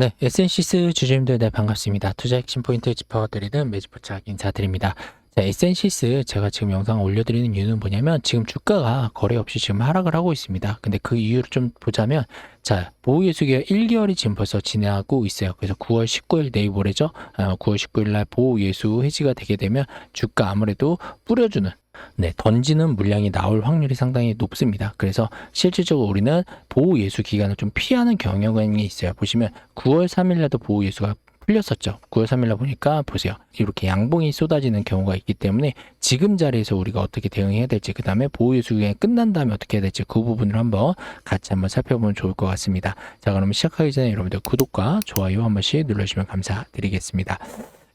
네, 에센시스 주주님들 네, 반갑습니다. 투자 핵심 포인트 짚어드리는 매집포착 인사드립니다. 자, 에센시스 제가 지금 영상 올려드리는 이유는 뭐냐면 지금 주가가 거래 없이 지금 하락을 하고 있습니다. 근데 그 이유를 좀 보자면 자, 보호예수기가 1개월이 지금 벌써 지나고 있어요. 그래서 9월 19일 내일 모레죠. 어, 9월 19일 날 보호예수 해지가 되게 되면 주가 아무래도 뿌려주는 네, 던지는 물량이 나올 확률이 상당히 높습니다. 그래서 실질적으로 우리는 보호 예수 기간을 좀 피하는 경향이 있어요. 보시면 9월 3일날도 보호 예수가 풀렸었죠. 9월 3일날 보니까 보세요. 이렇게 양봉이 쏟아지는 경우가 있기 때문에 지금 자리에서 우리가 어떻게 대응해야 될지 그 다음에 기간이 끝난 다음에 어떻게 해야 될지 그 부분을 한번 같이 한번 살펴보면 좋을 것 같습니다. 자, 그러면 시작하기 전에 여러분들 구독과 좋아요 한 번씩 눌러주시면 감사드리겠습니다.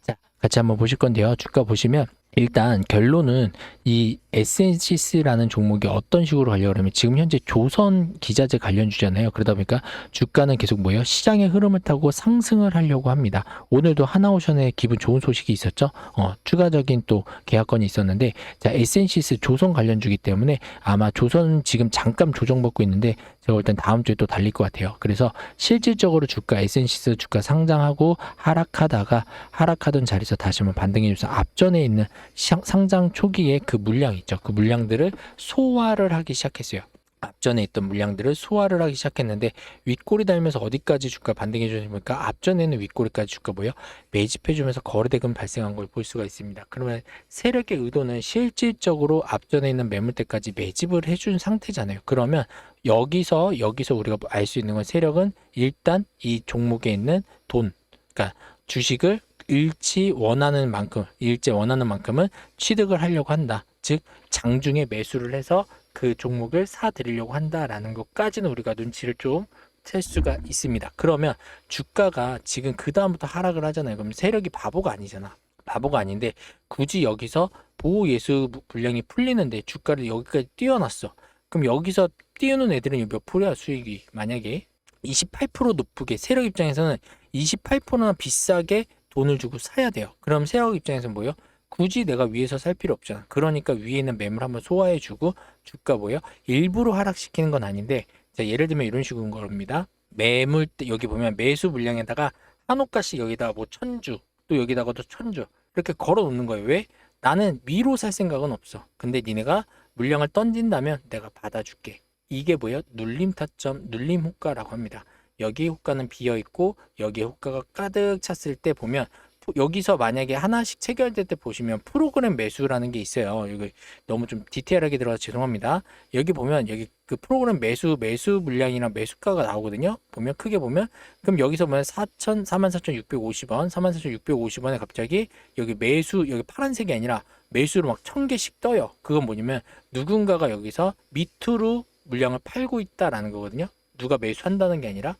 자, 같이 한번 보실 건데요. 주가 보시면 일단 결론은 이 에센시스라는 종목이 어떤 식으로 가려고 하면 지금 현재 조선 기자재 관련 주잖아요. 그러다 보니까 주가는 계속 뭐예요? 시장의 흐름을 타고 상승을 하려고 합니다. 오늘도 하나오션에 기분 좋은 소식이 있었죠. 어, 추가적인 또 계약건이 있었는데 자, 에센시스 조선 관련 주기 때문에 아마 조선 지금 잠깐 조정받고 있는데 제가 일단 다음 주에 또 달릴 것 같아요. 그래서 실질적으로 주가 에센시스 주가 상장하고 하락하다가 하락하던 자리에서 다시 한번 반등해줘서 앞전에 있는 상- 상장 초기에 그 물량 있죠. 그 물량들을 소화를 하기 시작했어요. 앞전에 있던 물량들을 소화를 하기 시작했는데 윗꼬리 달면서 어디까지 주가 반등해 주니까 앞전에는 윗꼬리까지 주가 뭐예요? 매집해 주면서 거래대금 발생한 걸 볼 수가 있습니다. 그러면 세력의 의도는 실질적으로 앞전에 있는 매물대까지 매집을 해준 상태잖아요. 그러면 여기서 여기서 우리가 알 수 있는 건 세력은 일단 이 종목에 있는 돈, 그러니까 주식을 일치 원하는 만큼, 일제 원하는 만큼은 취득을 하려고 한다. 즉 장중에 매수를 해서 그 종목을 사들이려고 한다라는 것까지는 우리가 눈치를 좀 챌 수가 있습니다. 그러면 주가가 지금 그 다음부터 하락을 하잖아요. 그럼 세력이 바보가 아니잖아. 바보가 아닌데 굳이 여기서 보호 예수 분량이 풀리는데 주가를 여기까지 띄워놨어. 그럼 여기서 띄우는 애들은 몇 프로야 수익이 만약에 28% 높게 세력 입장에서는 28%나 비싸게 돈을 주고 사야 돼요. 그럼 세력 입장에서는 뭐예요? 굳이 내가 위에서 살 필요 없잖아. 그러니까 위에 있는 매물 한번 소화해주고 주가 뭐예요? 일부러 하락시키는 건 아닌데 자, 예를 들면 이런 식인 겁니다. 매물 때 여기 보면 매수 물량에다가 한 옷가씩 여기다가 뭐 천주 또 여기다가도 천주 이렇게 걸어 놓는 거예요. 왜? 나는 위로 살 생각은 없어. 근데 니네가 물량을 던진다면 내가 받아줄게. 이게 뭐예요? 눌림 타점, 눌림 효과라고 합니다. 여기 효과는 비어 있고 여기 효과가 가득 찼을 때 보면 프- 여기서 만약에 하나씩 체결될 때 보시면 프로그램 매수라는 게 있어요. 이거 너무 좀 디테일하게 들어가서 죄송합니다. 여기 보면 여기 그 프로그램 매수 매수 물량이랑 매수가가 나오거든요. 보면 크게 보면 그럼 여기서 보면 4천 44,650원, 44,650원에 갑자기 여기 매수 여기 파란색이 아니라 매수로 막 천 개씩 떠요. 그건 뭐냐면 누군가가 여기서 밑으로 물량을 팔고 있다라는 거거든요. 누가 매수한다는 게 아니라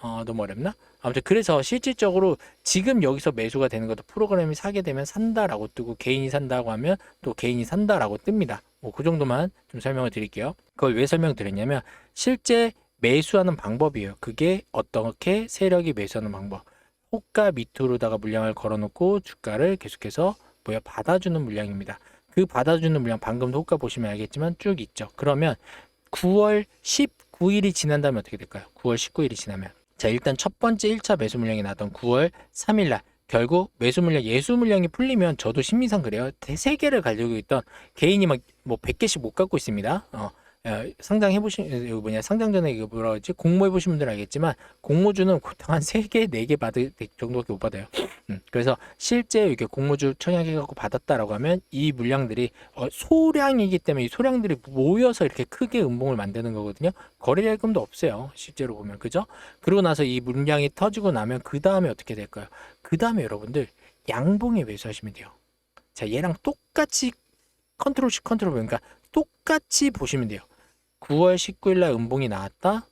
어, 너무 어렵나? 아무튼 그래서 실질적으로 지금 여기서 매수가 되는 것도 프로그램이 사게 되면 산다라고 뜨고 개인이 산다고 하면 또 개인이 산다라고 뜹니다. 뭐 그 정도만 좀 설명을 드릴게요. 그걸 왜 설명드렸냐면 실제 매수하는 방법이에요. 그게 어떻게 세력이 매수하는 방법. 호가 밑으로다가 물량을 걸어놓고 주가를 계속해서 뭐야 받아주는 물량입니다. 그 받아주는 물량 방금도 호가 보시면 알겠지만 쭉 있죠. 그러면 9월 19일이 지난 다음에 어떻게 될까요? 9월 19일이 지나면 자 일단 첫 번째 1차 매수 물량이 나왔던 9월 3일 날 결국 매수 물량 예수 물량이 풀리면 저도 심리상 그래요. 세 개를 가지고 있던 개인이 막 뭐 100개씩 못 갖고 있습니다. 어, 어, 상장 해 보신 이거 뭐냐 상장 전에 이거 뭐라 그러지 공모해 보신 분들 알겠지만 공모주는 보통 한 3개, 4개 받을 정도밖에 못 받아요. 음, 그래서 실제 이렇게 공모주 청약해 갖고 받았다라고 하면 이 물량들이 어, 소량이기 때문에 이 소량들이 모여서 이렇게 크게 음봉을 만드는 거거든요. 거래대금도 없어요. 실제로 보면 그죠? 그러고 나서 이 물량이 터지고 나면 그 다음에 어떻게 될까요? 그 다음에 여러분들 양봉에 매수하시면 돼요. 자 얘랑 똑같이 컨트롤 C 컨트롤 V 그러니까 똑같이 보시면 돼요. 9월 19일 날 음봉이 나왔다.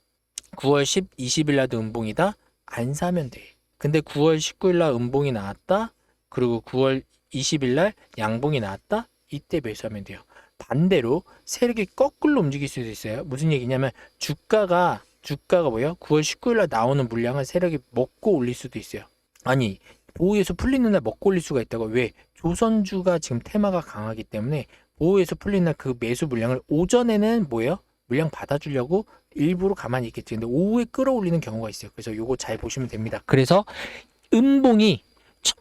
9월 10, 20일 날도 음봉이다. 안 사면 돼. 근데 9월 19일 날 음봉이 나왔다. 그리고 9월 20일 날 양봉이 나왔다. 이때 매수하면 돼요. 반대로 세력이 거꾸로 움직일 수도 있어요. 무슨 얘기냐면 주가가 주가가 뭐예요? 9월 19일 날 나오는 물량을 세력이 먹고 올릴 수도 있어요. 아니 보호에서 풀리는 날 먹고 올릴 수가 있다고 왜? 조선주가 지금 테마가 강하기 때문에 보호에서 풀리는 날그 매수 물량을 오전에는 뭐예요? 물량 받아주려고 일부러 가만히 있겠지. 근데 오후에 끌어올리는 경우가 있어요. 그래서 요거 잘 보시면 됩니다. 그래서 음봉이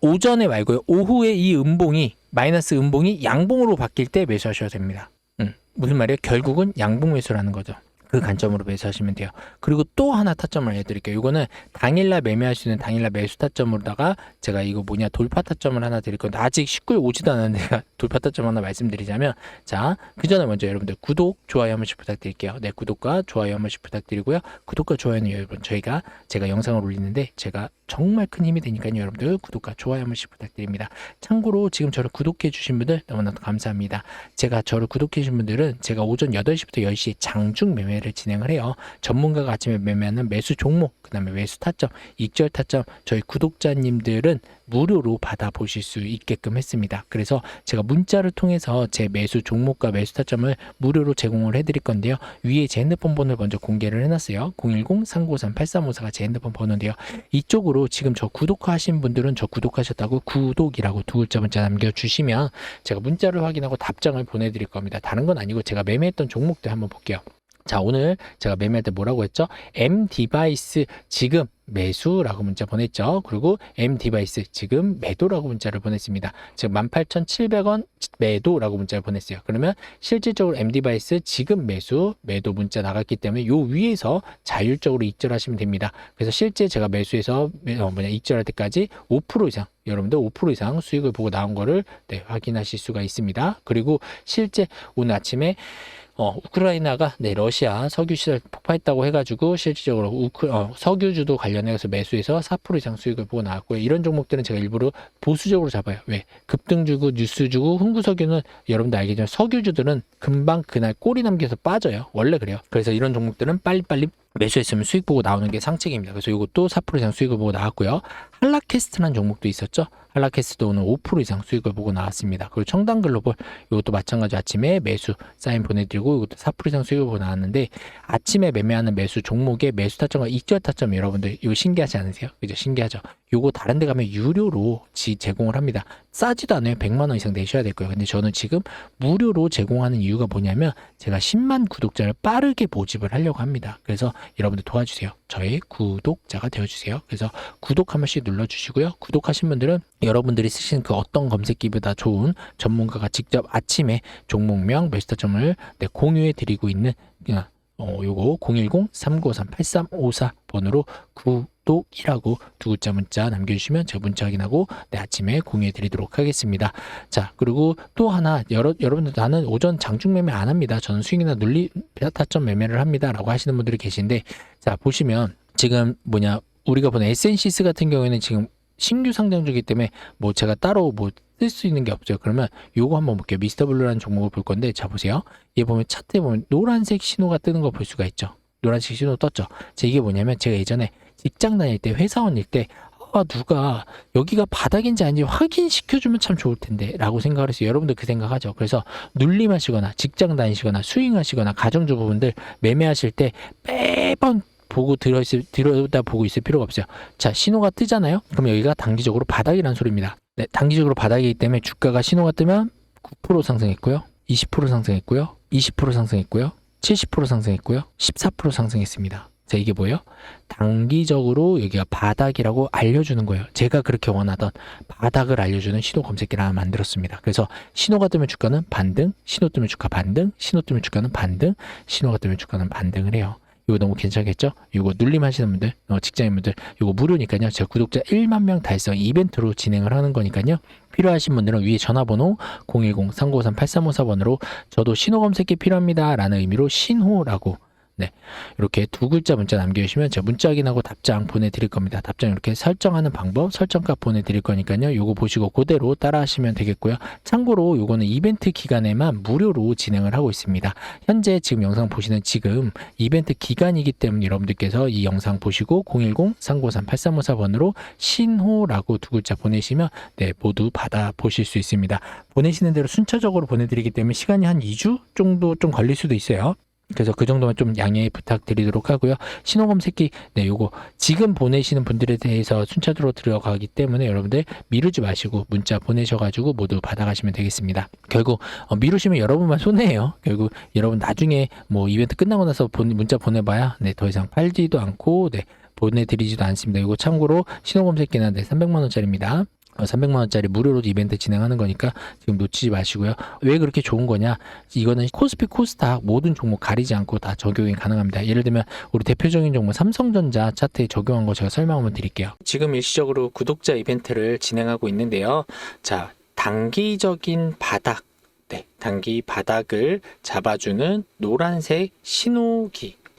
오전에 말고요. 오후에 이 음봉이 마이너스 음봉이 양봉으로 바뀔 때 매수하셔야 됩니다. 음, 무슨 말이에요? 결국은 양봉 매수라는 거죠. 그 관점으로 매수하시면 돼요. 그리고 또 하나 타점을 알려드릴게요. 이거는 당일날 매매할 수 있는 당일날 매수 타점으로다가 제가 이거 뭐냐 돌파 타점을 하나 드릴 건데 아직 19일 오지도 않았는데 돌파 타점 하나 말씀드리자면 자, 그 전에 먼저 여러분들 구독, 좋아요 한 번씩 부탁드릴게요. 네, 구독과 좋아요 한 번씩 부탁드리고요. 구독과 좋아요는 여러분 저희가 제가 영상을 올리는데 제가 정말 큰 힘이 되니까요. 여러분들 구독과 좋아요 한 번씩 부탁드립니다. 참고로 지금 저를 구독해 주신 분들 너무나도 감사합니다. 제가 저를 구독해 주신 분들은 제가 오전 8시부터 10시에 장중 매매를 진행을 해요. 전문가가 아침에 매매하는 매수 종목, 그 다음에 매수 타점, 익절 타점 저희 구독자님들은 무료로 받아보실 수 있게끔 했습니다. 그래서 제가 문자를 통해서 제 매수 종목과 매수 타점을 무료로 제공을 해드릴 건데요. 위에 제 핸드폰 번호를 먼저 공개를 해놨어요. 010-3953-8354가 제 핸드폰 번호인데요. 이쪽으로 지금 저 구독하신 분들은 저 구독하셨다고 구독이라고 두 글자 문자 남겨주시면 제가 문자를 확인하고 답장을 보내드릴 겁니다. 다른 건 아니고 제가 매매했던 종목들 한번 볼게요. 자, 오늘 제가 매매할 때 뭐라고 했죠? M 디바이스 지금 매수라고 문자 보냈죠. 그리고 M 디바이스 지금 매도라고 문자를 보냈습니다. 즉 18,700원 매도라고 문자를 보냈어요. 그러면 실질적으로 M 디바이스 지금 매수 매도 문자 나갔기 때문에 요 위에서 자율적으로 익절하시면 됩니다. 그래서 실제 제가 매수해서 매- 어, 뭐냐 익절할 때까지 5% 이상 여러분들 5% 이상 수익을 보고 나온 거를 네, 확인하실 수가 있습니다. 그리고 실제 오늘 아침에 어, 우크라이나가 네, 러시아 석유 시설 폭파했다고 해가지고 실질적으로 우크, 어, 석유주도 관련해서 매수해서 4% 이상 수익을 보고 나왔고요. 이런 종목들은 제가 일부러 보수적으로 잡아요. 왜? 급등주고 뉴스주고 흥구석유는 여러분들 알겠지만 석유주들은 금방 그날 꼬리 남겨서 빠져요. 원래 그래요. 그래서 이런 종목들은 빨리빨리 매수했으면 수익 보고 나오는 게 상책입니다. 그래서 이것도 4% 이상 수익을 보고 나왔고요. 한라캐스트라는 종목도 있었죠. 한라캐스트도 오늘 5% 이상 수익을 보고 나왔습니다. 그리고 청담 글로벌 이것도 마찬가지 아침에 매수 사인 보내드리고 이것도 4% 이상 수익을 보고 나왔는데 아침에 매매하는 매수 종목의 매수 타점과 익절 타점 여러분들 이거 신기하지 않으세요? 그죠? 신기하죠? 요거 다른 데 가면 유료로 지 제공을 합니다. 싸지도 않아요. 100만 원 이상 내셔야 될 거예요. 근데 저는 지금 무료로 제공하는 이유가 뭐냐면 제가 10만 구독자를 빠르게 모집을 하려고 합니다. 그래서 여러분들 도와주세요. 저의 구독자가 되어주세요. 그래서 구독 한 번씩 눌러주시고요. 구독하신 분들은 여러분들이 쓰시는 그 어떤 검색기보다 좋은 전문가가 직접 아침에 종목명 매스터점을 네, 공유해 드리고 있는 어, 요거 010-3953-8354 번호로 구 독이라고 두 글자 문자 남겨주시면 제가 문자 확인하고 네, 아침에 공유해 드리도록 하겠습니다. 자, 그리고 또 하나, 여러, 여러분들 나는 오전 장중 매매 안 합니다. 저는 수익이나 눌리 타점 매매를 합니다. 라고 하시는 분들이 계신데, 자, 보시면 지금 뭐냐, 우리가 보는 에센시스 같은 경우에는 지금 신규 상장주기 때문에 뭐 제가 따로 뭐 쓸 수 있는 게 없죠. 그러면 요거 한번 볼게요. 미스터 블루라는 종목을 볼 건데, 자, 보세요. 얘 보면 차트에 보면 노란색 신호가 뜨는 거 볼 수가 있죠. 노란색 신호 떴죠. 자, 이게 뭐냐면 제가 예전에 직장 다닐 때, 회사원일 때, 아, 누가 여기가 바닥인지 아닌지 확인시켜주면 참 좋을 텐데 라고 생각을 해서 여러분들 그 생각하죠. 그래서 눌림하시거나 직장 다니시거나 수행하시거나 가정주부분들 매매하실 때 매번 보고 들어 있을 들여다 보고 있을 필요가 없어요. 자 신호가 뜨잖아요. 그럼 여기가 단기적으로 바닥이라는 소리입니다. 네, 단기적으로 바닥이기 때문에 주가가 신호가 뜨면 9% 상승했고요, 20% 상승했고요, 20% 상승했고요, 70% 상승했고요, 14% 상승했습니다. 자 이게 뭐예요? 단기적으로 여기가 바닥이라고 알려주는 거예요. 제가 그렇게 원하던 바닥을 알려주는 신호 검색기를 하나 만들었습니다. 그래서 신호가 뜨면 주가는 반등, 신호 뜨면 주가 반등, 신호 뜨면 주가는 반등, 신호가 뜨면 주가는 반등을 해요. 이거 너무 괜찮겠죠? 이거 눌림 하시는 분들, 어, 직장인분들, 이거 무료니까요. 제가 구독자 1만 명 달성 이벤트로 진행을 하는 거니까요. 필요하신 분들은 위에 전화번호 010-3953-8354번으로 저도 신호 검색기 필요합니다. 라는 의미로 신호라고 네. 이렇게 두 글자 문자 남겨주시면 제가 문자 확인하고 답장 보내드릴 겁니다. 답장 이렇게 설정하는 방법, 설정값 보내드릴 거니까요. 요거 보시고 그대로 따라 하시면 되겠고요. 참고로 요거는 이벤트 기간에만 무료로 진행을 하고 있습니다. 현재 지금 영상 보시는 지금 이벤트 기간이기 때문에 여러분들께서 이 영상 보시고 010-3953-8354번으로 신호라고 두 글자 보내시면 네, 모두 받아 보실 수 있습니다. 보내시는 대로 순차적으로 보내드리기 때문에 시간이 한 2주 정도 좀 걸릴 수도 있어요. 그래서 그 정도만 좀 양해 부탁드리도록 하고요. 신호 검색기 네 요거 지금 보내시는 분들에 대해서 순차적으로 들어가기 때문에 여러분들 미루지 마시고 문자 보내셔가지고 모두 받아가시면 되겠습니다. 결국 어, 미루시면 여러분만 손해예요. 결국 여러분 나중에 뭐 이벤트 끝나고 나서 본- 문자 보내봐야 네 더 이상 팔지도 않고 네 보내드리지도 않습니다. 이거 참고로 신호 검색기는 네 300만 원짜리입니다. 300만 원짜리 무료로 이벤트 진행하는 거니까 지금 놓치지 마시고요. 왜 그렇게 좋은 거냐? 이거는 코스피 코스닥 모든 종목 가리지 않고 다 적용이 가능합니다. 예를 들면 우리 대표적인 종목 삼성전자 차트에 적용한 거 제가 설명 한번 드릴게요. 지금 일시적으로 구독자 이벤트를 진행하고 있는데요. 자, 단기적인 바닥 네, 단기 바닥을 잡아주는 노란색 신호기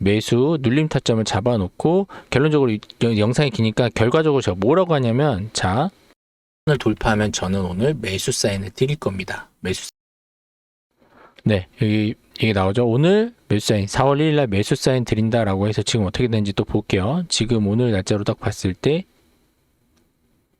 매수 눌림 타점을 잡아놓고 결론적으로 영상이 기니까 결과적으로 제가 뭐라고 하냐면 자 을 돌파하면 저는 오늘 매수 사인을 드릴 겁니다. 매수 네 여기 이게 나오죠. 오늘 매수 사인 4월 1일 날 매수 사인 드린다라고 해서 지금 어떻게 되는지 또 볼게요. 지금 오늘 날짜로 딱 봤을 때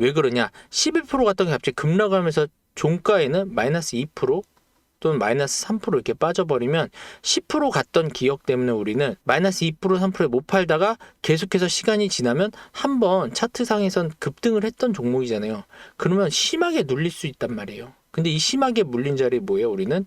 왜 그러냐? 11% 갔던 게 갑자기 급락하면서 종가에는 마이너스 2% 또는 마이너스 3% 이렇게 빠져버리면 10% 갔던 기억 때문에 우리는 마이너스 2% 3%에 못 팔다가 계속해서 시간이 지나면 한 번 차트상에선 급등을 했던 종목이잖아요. 그러면 심하게 눌릴 수 있단 말이에요. 근데 이 심하게 물린 자리에 뭐예요? 우리는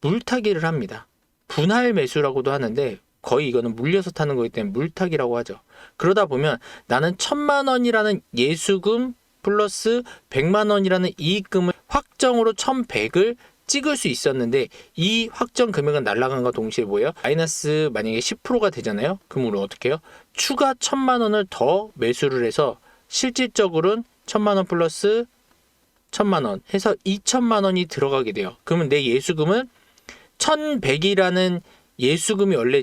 물타기를 합니다. 분할 매수라고도 하는데 거의 이거는 물려서 타는 거기 때문에 물타기라고 하죠. 그러다 보면 나는 천만 원이라는 예수금 플러스 백만 원이라는 이익금을 확정으로 천백을 찍을 수 있었는데 이 확정 금액은 날라간과 동시에 뭐예요? 마이너스 만약에 10%가 되잖아요. 그럼 우리 어떻게 해요? 추가 천만 원을 더 매수를 해서 실질적으로는 천만 원 플러스 천만 원 해서 2천만 원이 들어가게 돼요. 그러면 내 예수금은 1100이라는 예수금이 원래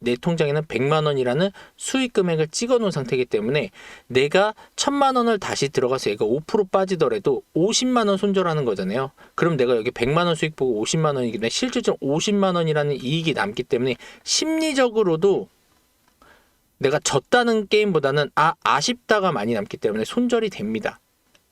내 통장에는 100만 원이라는 수익 금액을 찍어 놓은 상태이기 때문에 내가 1000만 원을 다시 들어가서 얘가 5% 빠지더라도 50만 원 손절하는 거잖아요. 그럼 내가 여기 100만 원 수익 보고 50만 원이기 때문에 실질적으로 50만 원이라는 이익이 남기 때문에 심리적으로도 내가 졌다는 게임보다는 아 아쉽다가 많이 남기 때문에 손절이 됩니다.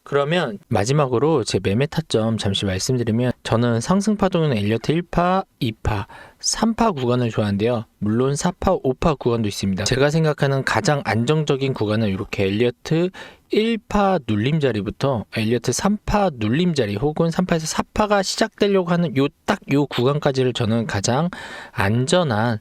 그러면 마지막으로 제 매매 타점 잠시 말씀드리면 저는 상승 파동은 엘리어트 1파, 2파, 3파 구간을 좋아하는데요. 물론 4파, 5파 구간도 있습니다. 제가 생각하는 가장 안정적인 구간은 이렇게 엘리어트 1파 눌림자리부터 엘리어트 3파 눌림자리 혹은 3파에서 4파가 시작되려고 하는 요 딱요 구간까지를 저는 가장 안전한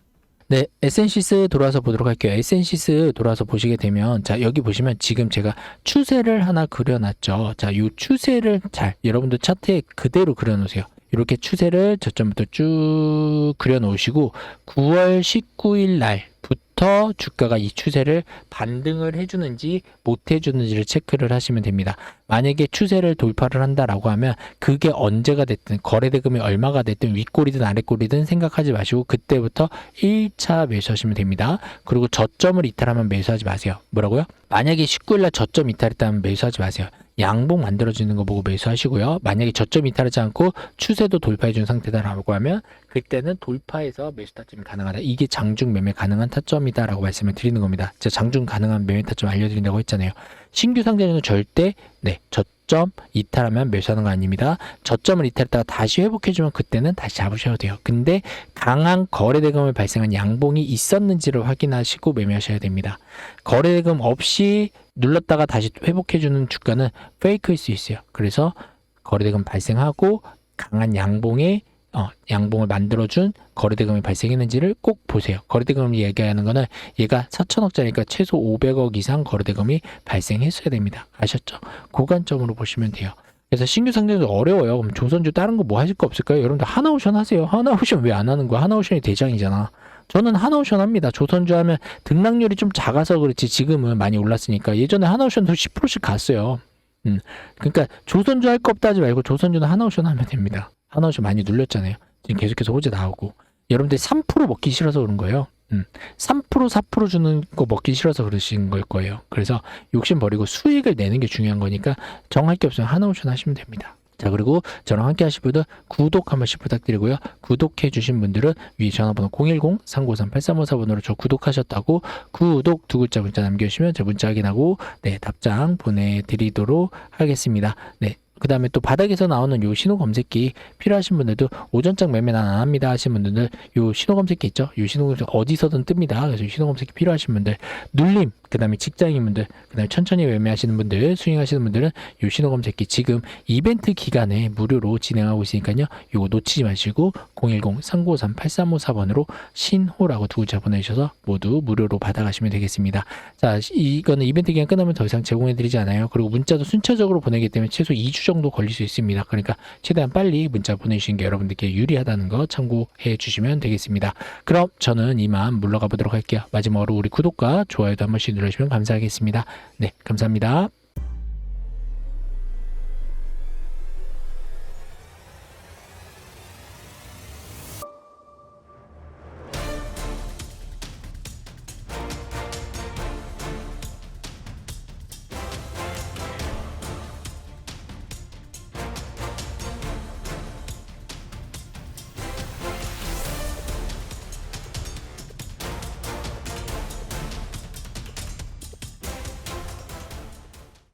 네, 에센시스 돌아서 보도록 할게요. 에센시스 돌아서 보시게 되면 자, 여기 보시면 지금 제가 추세를 하나 그려 놨죠. 자, 이 추세를 잘 여러분들 차트에 그대로 그려 놓으세요. 이렇게 추세를 저점부터 쭉 그려 놓으시고 9월 19일 날 부터 주가가 이 추세를 반등을 해주는지 못 해주는지를 체크를 하시면 됩니다. 만약에 추세를 돌파를 한다라고 하면 그게 언제가 됐든 거래대금이 얼마가 됐든 윗골이든 아랫골이든 생각하지 마시고 그때부터 1차 매수하시면 됩니다. 그리고 저점을 이탈하면 매수하지 마세요. 뭐라고요? 만약에 19일날 저점 이탈했다면 매수하지 마세요. 양봉 만들어지는 거 보고 매수하시고요. 만약에 저점 이탈하지 않고 추세도 돌파해 준 상태다라고 하면 그때는 돌파해서 매수 타점이 가능하다. 이게 장중 매매 가능한 타점이다라고 말씀을 드리는 겁니다. 제가 장중 가능한 매매 타점 알려드린다고 했잖아요. 신규 상장에는 절대 네 저 점 이탈하면 매수하는 거 아닙니다. 저점을 이탈했다가 다시 회복해주면 그때는 다시 잡으셔도 돼요. 근데 강한 거래대금을 발생한 양봉이 있었는지를 확인하시고 매매하셔야 됩니다. 거래대금 없이 눌렀다가 다시 회복해주는 주가는 페이크일 수 있어요. 그래서 거래대금 발생하고 강한 양봉에 어, 양봉을 만들어준 거래대금이 발생했는지를 꼭 보세요. 거래대금을 얘기하는 거는 얘가 4천억짜리니까 최소 500억 이상 거래대금이 발생했어야 됩니다. 아셨죠? 고관점으로 보시면 돼요. 그래서 신규 상장도 어려워요. 그럼 조선주 다른 거 뭐 하실 거 없을까요? 여러분들 하나오션 하세요. 하나오션 왜 안 하는 거야? 하나오션이 대장이잖아. 저는 하나오션 합니다. 조선주 하면 등락률이 좀 작아서 그렇지 지금은 많이 올랐으니까 예전에 하나오션도 10%씩 갔어요. 음. 그러니까 조선주 할 거 없다 하지 말고 조선주는 하나오션 하면 됩니다. 하나오션 많이 눌렸잖아요. 지금 계속해서 호재 나오고 여러분들이 3% 먹기 싫어서 그런 거예요. 음. 3% 4% 주는 거 먹기 싫어서 그러신 걸 거예요. 그래서 욕심 버리고 수익을 내는 게 중요한 거니까 정할 게 없으면 하나오션 하시면 됩니다. 자 그리고 저랑 함께 하실 분들 구독 한 번씩 부탁드리고요. 구독해 주신 분들은 위에 전화번호 010-3953-8354번으로 저 구독하셨다고 구독 두 글자 문자 남겨주시면 저 문자 확인하고 네 답장 보내드리도록 하겠습니다. 네. 그 다음에 또 바닥에서 나오는 요 신호 검색기 필요하신 분들도 오전장 매매 난안 합니다 하신 분들은 요 신호 검색기 있죠? 요 신호 검색 어디서든 뜹니다. 그래서 요 신호 검색기 필요하신 분들 눌림 그 다음에 직장인분들 그 다음에 천천히 매매하시는 분들 스윙하시는 분들은 요 신호 검색기 지금 이벤트 기간에 무료로 진행하고 있으니까요. 요거 놓치지 마시고 010-3953-8354번으로 신호라고 두 글자 보내주셔서 모두 무료로 받아가시면 되겠습니다. 자 이거는 이벤트 기간 끝나면 더 이상 제공해드리지 않아요. 그리고 문자도 순차적으로 보내기 때문에 최소 2주 정도 걸릴 수 있습니다. 그러니까 최대한 빨리 문자 보내주시는 게 여러분들께 유리하다는 거 참고해 주시면 되겠습니다. 그럼 저는 이만 물러가 보도록 할게요. 마지막으로 우리 구독과 좋아요도 한 번씩 눌러주시면 감사하겠습니다. 네, 감사합니다.